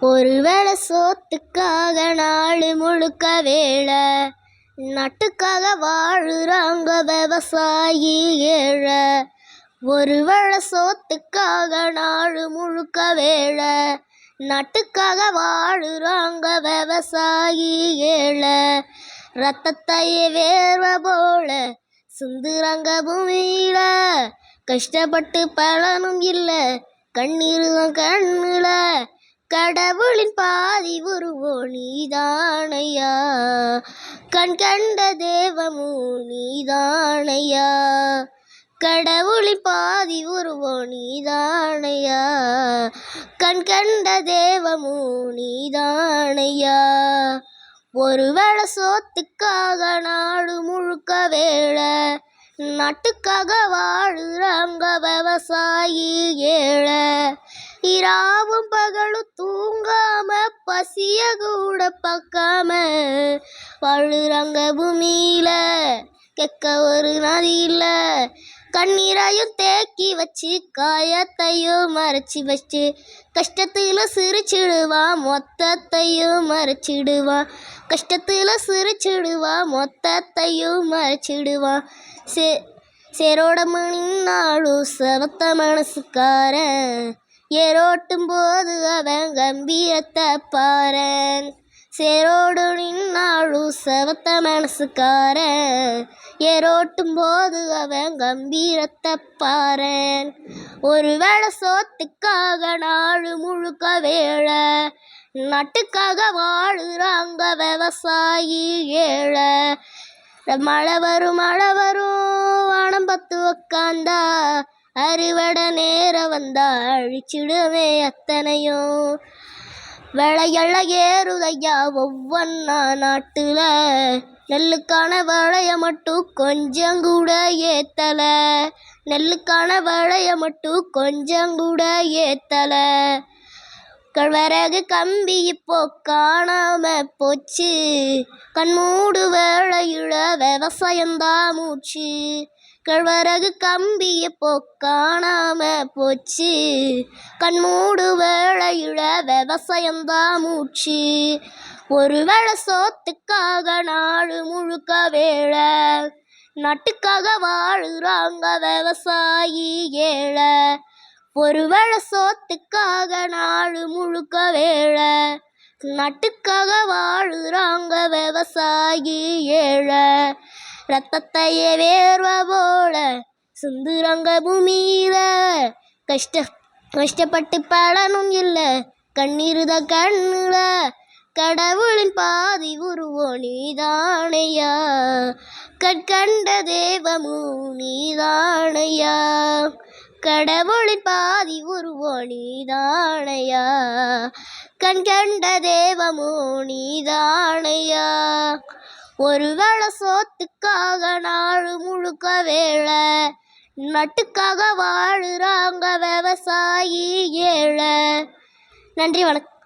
ஒரு வேளை சோத்துக்காக நாள் முழுக்க வேலை நட்டுக்காக வாழுறாங்க விவசாயி ஏழை. ஒரு வேளை சோத்துக்காக நாடு முழுக்க வேலை நட்டுக்காக வாழுறாங்க விவசாயி ஏழை. ரத்தத்தையே வேர்வ போல சுந்துறாங்க பூமியில கஷ்டப்பட்டு பலனும் இல்லை கண்ணீர் தான் கண்ணுல. கடவுளின் பாதி உருவோ நீதானையா? கண் கண்ட தேவமோ நீதானையா? கடவுளின் பாதி உருவோ நீதானையா? கண் கண்ட தேவமோ நீதானையா? ஒருவேளை சோத்துக்காக நாடு முழுக்க வேலை நாட்டுக்காக வாழுறாங்க விவசாயி ஏழை இராவும் பகலும் தூங்காம பசிய கூட பார்க்காம வாழுறாங்க பூமியில கெக்க ஒரு நதியில கண்ணீரையும் தேக்கி வச்சு காயத்தையும் மறைச்சி வச்சு கஷ்டத்தில் சிரிச்சிடுவான் மொத்தத்தையும் மறைச்சிடுவான் கஷ்டத்தில் சிரிச்சிடுவான் மொத்தத்தையும் மறைச்சிடுவான் சே சேரோட மணி நாளும் சவத்த மனசுக்காரன். ஏரோட்டும் போது அவன் கம்பீரத்தை பாரன். சேரோடு நின்னாலும் சவத்த மனசுக்காரன். ஏரோட்டும் போது அவன் கம்பீரத்தை பாரன். ஒரு வேளை சோத்துக்காக நாடு முழுக்க வேலை நாட்டுக்காக வாழுறாங்க விவசாயி ஏழை. மழை வரும் மழை வரும் வானம் பத்து உக்காந்தா அறுவடை நேரம் வந்தா அழிச்சிடுவே அத்தனையும் விளையள்ள ஏறுதையா ஒவ்வொன்னா நாட்டுல. நெல்லுக்கான வளைய மட்டும் கொஞ்சம் கூட ஏத்தல. நெல்லுக்கான வளைய மட்டும் கொஞ்சம் கூட ஏத்தல. கழ்வரகு கம்பி இப்போ காணாம போச்சு. கண்மூடு வேளையில விவசாயம்தான் மூச்சு. கழ்வரகு கம்பிய போக்காணாம போச்சு. கண்மூடு வேளையுழ விவசாயந்தான் மூச்சு. ஒரு வேளை சோத்துக்காக நாடு முழுக்க வேலை நாட்டுக்காக வாழுறாங்க விவசாயி ஏழை. ஒரு வேளை சோத்துக்காக நாடு முழுக்க வேலை நாட்டுக்காக வாழுறாங்க விவசாயி ஏழை. ரத்தத்தையே வேர்வ போல சுந்தரங்க பூமியில கஷ்ட கஷ்டப்பட்டு பலனும் இல்லை கண்ணீர் கண்ணுல. கடவுளின் பாதி உருவோ நீதானையா? கண்கண்ட தேவமோ நீதானையா? கடவுளின் பாதி உருவோ நீதானையா? கண்கண்ட தேவமோ நீதானையா? ஒரு வேளை சோத்துக்காக நாடு முழுக்க வேலை நட்டுக்காக வாழுறாங்க விவசாயி ஏழை. நன்றி வணக்கம்.